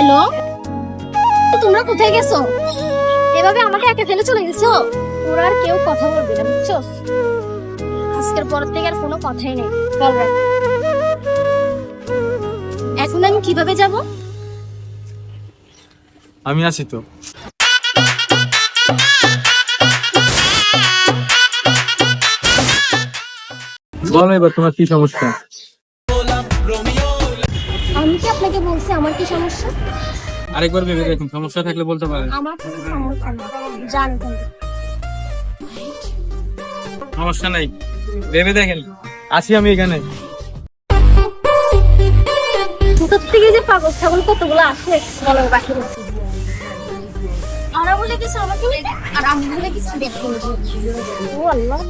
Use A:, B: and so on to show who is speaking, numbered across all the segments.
A: Hello? তোমরা কোথায় গেছো? এভাবে আমাকে একা ফেলে চলে গেছো? ওরা আর কেউ কথা বলবে না, বুঝছ? আজকের পর থেকে আর কোনো কথাই নেই রাখ। এখন আমি কীভাবে যাব?
B: আমি আছি তো। বলো এবার তোমার কি সমস্যা?
A: আমি কি আপনাকে বলছি আমার কি সমস্যা?
B: আরেকবার ভেবে দেখুন সমস্যা থাকলে বলতে পারেন।
A: আমার কোনো সমস্যা না জান
B: সমস্যা নাই ভেবে দেখেন আছি আমি এখানে।
A: কোথা থেকে যে পাগল ছাগল কতগুলো আসে বলো বাকি ওরা বলে কিছু আমাকে আর আমি বলে কিছু ও আল্লাহ।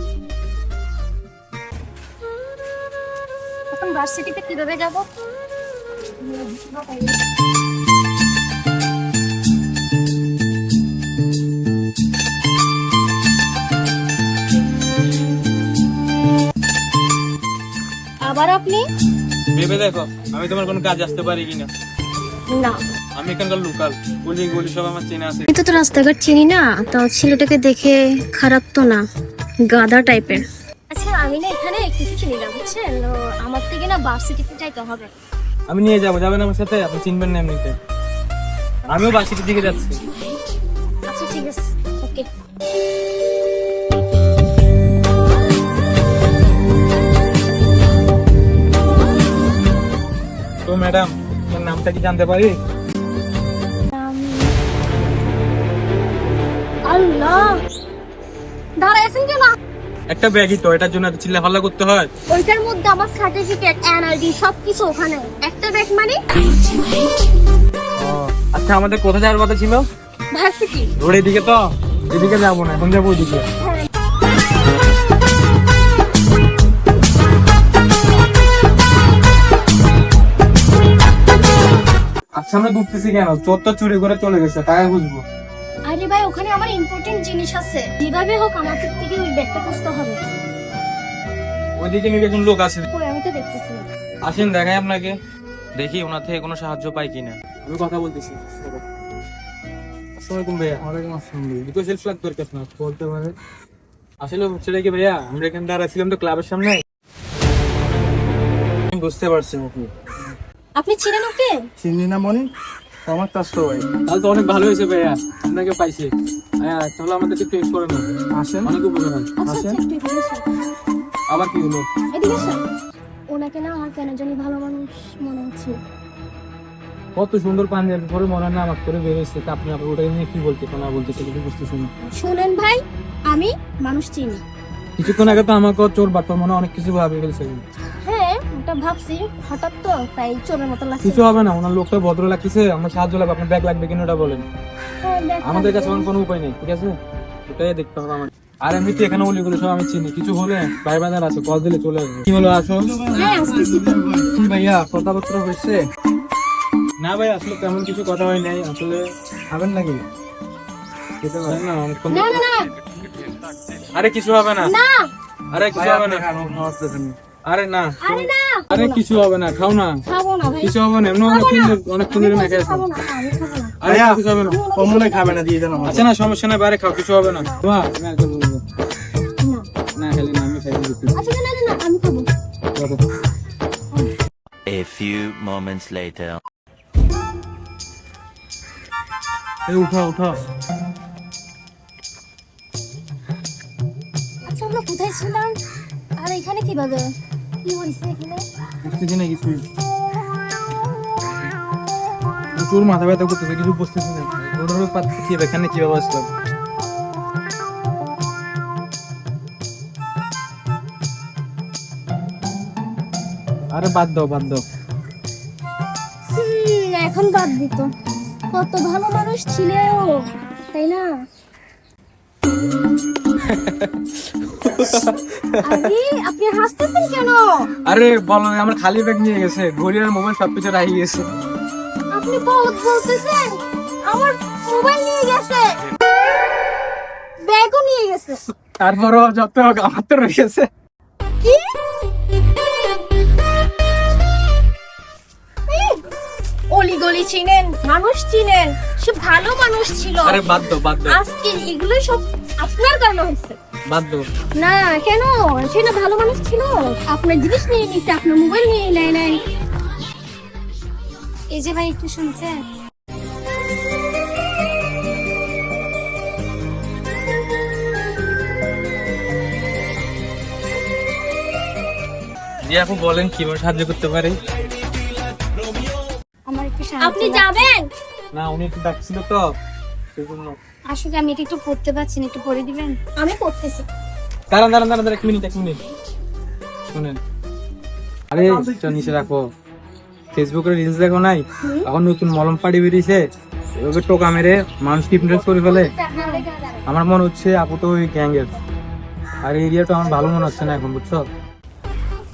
A: এখন ভার্সিটিতে কীভাবে যাব? আবার আপনি?
B: ভেবে দেখো আমি তোমার কোনো কাজ আসতে পারি কিনা।
A: না।
B: আমি এখানকার লোকাল গলি গলি সব আমার চেনা আছে।
A: আমি তো রাস্তাঘাট চিনি না তো ছেলেটাকে দেখে খারাপ তো না গাদা টাইপের আচ্ছা আমি না এখানে কিছু চিনি না বুঝছেন? আমার থেকে না ভার্সিটিতে যাইতে হবে।
B: আমি নিয়ে যাব যাবেন আমার সাথে? আপনি চিনবেন না এমনিতে। আমিও বাসিটির দিকে যাচ্ছি।
A: আচ্ছা ঠিক আছে। ওকে।
B: তো ম্যাডাম আপনার নামটা কি জানতে পারি?
A: আল্লাহ! দাঁড়াইছেন কেন?
B: একটা ব্যাগই তো এটার জন্য এত চিল্লাফাল্লা করতে হয়।
A: ওইটার মধ্যে আমার সার্টিফিকেট এনআরডি সবকিছু ওখানে। একটা ব্যাগ মানে?
B: আচ্ছা আমাদের কোথায় যাওয়ার কথা ছিল?
A: ভার্সিটি।
B: রোডের দিকে তো? এদিকে যাব না এখন যাব ওইদিকে আচ্ছা আমরা ঢুকতেছি কেন? চোর তো চুরি করে চলে গেছে টাকা বুঝব।
A: আরে ভাই ওখানে আমার ইম্পর্টেন্ট জিনিস আছে। যেভাবে হোক আমাকে থেকে ওই ব্যাগটা খুঁজতে হবে।
B: ওইদিকে নিয়ে একজন লোক আছে।
A: কই আমি তো দেখতেছি
B: আসেন দেখাই আপনাকে। দেখি ওনার থেকে কোনো সাহায্য পাই কিনা। আমি কথা বলতেছি আসসালামাইকুম ভাইয়া। ওয়ালাইকুম আসসালাম দুটো সেলফ লাগ দরকার না বলতে পারে আসলে হচ্ছে কি ভাইয়া আমরা এখানে দাঁড়াছিলাম তো ক্লাবের সামনে। আমি বুঝতে পারছি ওকে
A: আপনি ছিলেন ওকে?
C: চিনি না মনি? আমার চাষ তো ভাই
B: তাহলে তো অনেক ভালো হয়েছে ভাইয়া আপনাকে পাইছি। হ্যাঁ তাহলে আমাদের একটু টেস্ট করে নেন
C: আসেন।
B: অনেক উপকার হয়।
A: আচ্ছা আচ্ছা এদিকে এসো।
B: আবার কি হলো?
A: ওনাকে না আমার কেন জানি ভালো মানুষ মনে হচ্ছে।
B: কত সুন্দর পাঞ্জাবি পরে মনে হয় না আমার করে বেরোচ্ছে তা আপনি আবার ওটা নিয়ে কি বলতে না বলতে সেটা বুঝতেছি না
A: শুনেন ভাই আমি মানুষ চিনি।
B: কিছুক্ষণ আগে তো আমাকে চোর বাট্টর মনে হয় অনেক কিছু ভাবে ফেলছে।
A: হ্যাঁ ভাবছি হঠাৎ তো তাই চোরের মতো লাগছে।
B: কিছু হবে না ওনার লোকটা ভদ্র লাগতেছে আমার সাহায্য লাগবে আপনার ব্যাগ লাগবে কিনা ওটা বলেন।
A: হ্যাঁ,
B: আমাদের কাছে এখন কোনো উপায় নেই ঠিক আছে? ওটাই দেখতে হবে আমার। আর এমনিতে এখানে অলিগুলো সব আমি চিনি কিছু হলে ভাই বাজার আছে কল দিলে চলে আসবে। কি হলো আসো?
A: হ্যাঁ তো।
C: ভাইয়া কথাবার্তা হয়েছে?
B: না ভাই আসলে তেমন কিছু কথা হয় নাই আসলে
C: খাবেন নাকি?
B: খেতে পারেন না অনেকক্ষণ
A: না না না।
B: আরে কিছু হবে না।
A: না।
B: আরে কিছু হবে না। আরে না।
A: আরে না।
B: আরে কিছু হবে না খাও না।
A: খাব না ভাই।
B: কিছু হবে না এমন অনেক অনেক
A: আমি
B: মেখে আছে।
A: খাব না আমি খাব না।
B: আরে। কিছু হবে না।
C: ও মনে খাবে না দিয়ে দেন আমার
B: আচ্ছা না সমস্যা নাই বাইরে খাও কিছু হবে না। একদম বলব।
A: না।
B: না খেলে না আমি খাই দিচ্ছি
A: আচ্ছা না না আমি খাব।
D: A few moments later.
B: এই উঠো উঠো।
A: আচ্ছা আমরা কোথায় ছিলাম? আর এখানে কীভাবে? কি হয়েছে এখানে
B: বুঝতেছি না কিছু প্রচুর মাথা ব্যথা করতেছে কিছু বুঝতেছি না। ওটার পাচ্ছে কি এখানে কীভাবে আসলাম? আরে বাদ দাও বাদ দাও।
A: এখন বাদ দিত। কত ভালো মানুষ ছিল তাই না? আরে আপনি হাসতেছেন কেন?
B: আরে বলো আমার খালি ব্যাগ নিয়ে গেছে। ঘড়ি আর মোবাইল সব কিছু রাখি গেছে।
A: আপনি বহুত বলতেছেন? আমার মোবাইল নিয়ে গেছে। ব্যাগও নিয়ে গেছে।
B: তারপরও যত হোক আমার তো রয়ে গেছে
A: কি অলিগলি গলি চিনেন মানুষ চিনেন। সে ভালো মানুষ ছিল।
B: আরে বাদ দাও বাদ দাও।
A: আজকে এগুলো সব আপনার কারণে হচ্ছে
B: বাদ দাও।
A: না কেন? সে না ভালো মানুষ ছিল। আপনার জিনিস নিয়ে নিচ্ছে আপনার মোবাইল নিয়ে নেয় নেয় এই যে ভাই একটু শুনছেন?
B: জি আপু বলেন কীভাবে সাহায্য করতে পারি?
A: আমার একটু আপনি যাবেন?
B: না উনি একটু ডাকছিল তো।
A: আসলে আমি এটা একটু পড়তে পারছি না একটু পড়ে দিবেন? আমি পড়তেছি।
B: দাঁড়ান দাঁড়ান দাঁড়ান এক মিনিট এক মিনিট। শুনেন। আরে এটা নিচে রাখো। ফেসবুকের রিলস দেখো নাই? এখন নতুন মলম পাড়ি বেরিয়েছে। এভাবে টোকা মেরে মানুষকে করে ফেলে। আমার মনে হচ্ছে আপু তো ওই গ্যাংয়ের। আর এরিয়াটা আমার ভালো মনে হচ্ছে না এখন বুঝছ?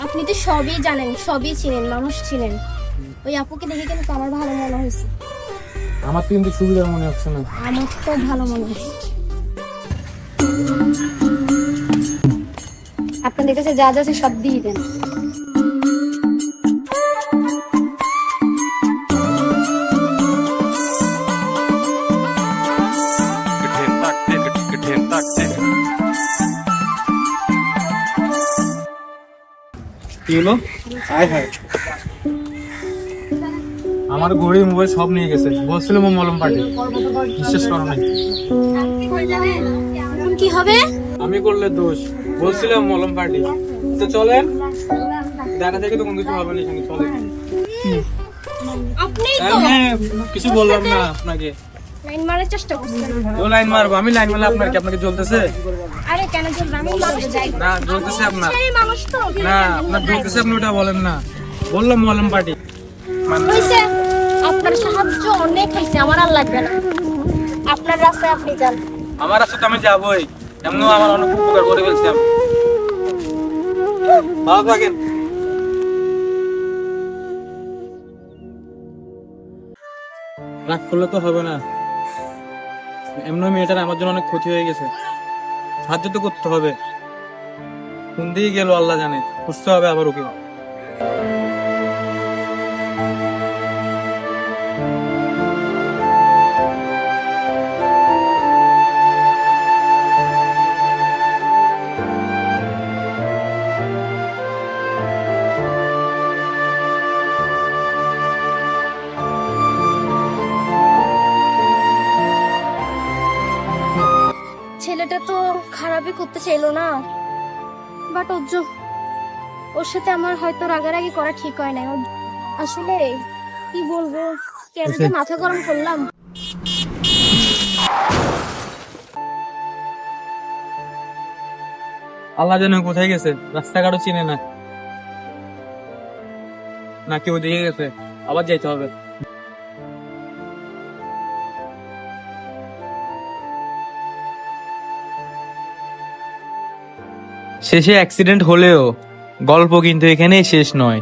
A: আপনি তো সবই জানেন সবই চিনেন মানুষ চিনেন। ওই আপুকে দেখে কিন্তু আমার ভালো মনে হয়েছে।
B: আমার তো কিন্তু সুবিধা মনে হচ্ছে না।
A: আমার তো ভালো মনে হচ্ছে। আপনাদের কাছে যা যা আছে সব দিয়ে দেন।
B: কি হলো?
C: আয় হায়
B: আমার ঘড়ি মোবাইল সব নিয়ে গেছে। বলছিল মো মলম পার্টি বিশ্বাস করো নাই।
A: কি হবে?
B: আমি করলে দোষ। বলছিলাম মলম পার্টি তো চলেন। দেখা থেকে তো কোনো কিছু হবে না এখানে চলেন। কিছু বললাম না আপনাকে।
A: লাইন মারার চেষ্টা করছেন।
B: ও লাইন মারবো? আমি লাইন মারলে আপনার কি আপনাকে জ্বলতেছে?
A: আরে কেন চলবে আমি মানুষ যাই
B: না জ্বলতেছে আপনার।
A: মানুষ তো।
B: না আপনার জ্বলতেছে আপনি ওটা বলেন না। বললাম মলম পার্টি
A: হয়েছে আপনার সাহায্য অনেক হয়েছে, আমার আর লাগবে না। আপনার রাস্তায় আপনি যান।
B: আমার রাস্তা তো আমি যাবোই। এমনিও আমার অনেক উপকার করে আমি। ভালো থাকেন। রাগ করলে তো হবে না। এমনি মেয়েটার আমার জন্য অনেক ক্ষতি হয়ে গেছে। সাহায্য তো করতে হবে। কোন দিকে গেল আল্লাহ জানে। খুঁজতে হবে আবার ওকে।
A: খারাপই করতে চাইলো না। বাট ওর ওর সাথে আমার হয়তো রাগারাগি করা ঠিক হয় না আসলে কি বলব কেন যে মাথা গরম করলাম।
B: আল্লাহ জানে কোথায় গেছে রাস্তাঘাটও চিনে না। নাকি ওদিকে গেছে আবার যাইতে হবে। শেষে অ্যাক্সিডেন্ট হলেও গল্প কিন্তু এখানেই শেষ নয়।